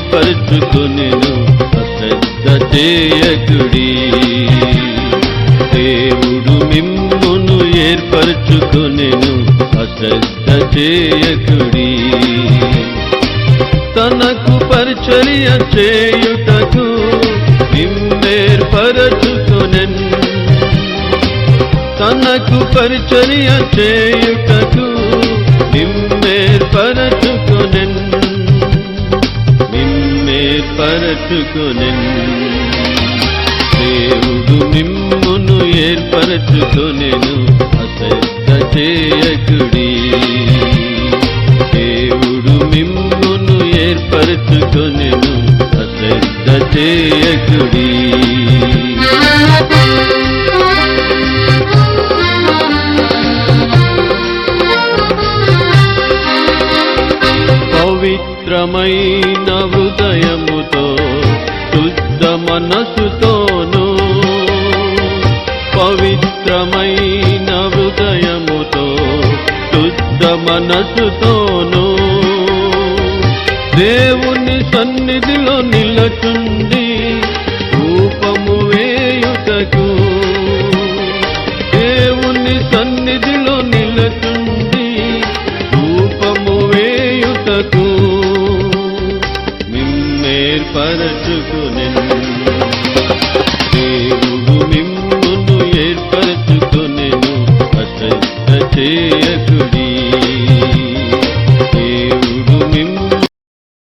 ఏర్పరచుకొనెను అశ్రద్ధ చేయకుడి. దేవుడు మిమ్మును ఏర్పరచుకొనెను అశ్రద్ధ చేయకుడి. తనకు పరిచర్య చేయుటకు నిమ్మేర్పరచుకొనెన్ తనకు పరిచర్య చేయుట ఏర్పరచుకొని దేవుడు మిమ్మును ఏర్పరచుకొనెను. అశ్రద్ధ చేయకుడి. దేవుడు మిమ్మును ఏర్పరచుకొనెను. అశ్రద్ధ చేయకుడి. పవిత్రమైన హృదయముతో శుద్ధ మనసుతోను. పవిత్రమైన హృదయముతో శుద్ధ మనసుతోను. దేవుని సన్నిధిలో నిలచుండి ఏర్పరచుకు దేవుడు మిమ్మును అశ్రద్ధ చే